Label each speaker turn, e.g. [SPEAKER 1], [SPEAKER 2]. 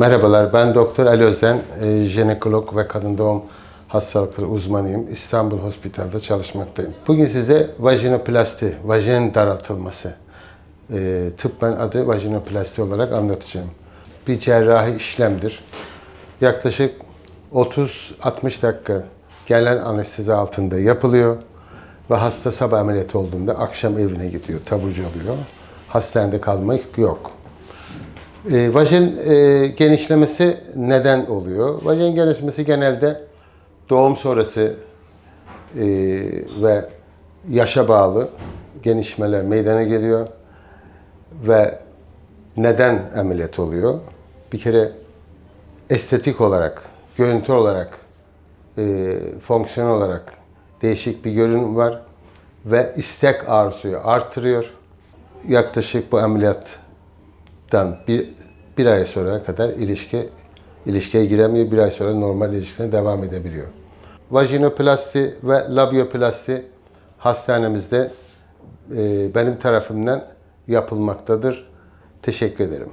[SPEAKER 1] Merhabalar, ben Doktor Ali Özen, e, jinekolog ve kadın doğum hastalıkları uzmanıyım. İstanbul Hospital'da çalışmaktayım. Bugün size vajinoplasti, vajin daraltılması, e, tıbben adı vajinoplasti olarak anlatacağım. Bir cerrahi işlemdir. Yaklaşık 30-60 dakika gelen anestezi altında yapılıyor ve hasta sabah ameliyat olduğunda akşam evine gidiyor, taburcu oluyor. Hastanede kalmak yok. E, vajin e, genişlemesi neden oluyor? Vajin genişlemesi genelde doğum sonrası e, ve yaşa bağlı genişmeler meydana geliyor ve neden ameliyat oluyor? Bir kere estetik olarak, görüntü olarak, e, fonksiyon olarak değişik bir görünüm var ve istek arzuyu artırıyor. Yaklaşık bu ameliyat dan bir, bir ay sonra kadar ilişki ilişkiye giremiyor. Bir ay sonra normal ilişkisine devam edebiliyor. Vajinoplasti ve labioplasti hastanemizde e, benim tarafımdan yapılmaktadır. Teşekkür ederim.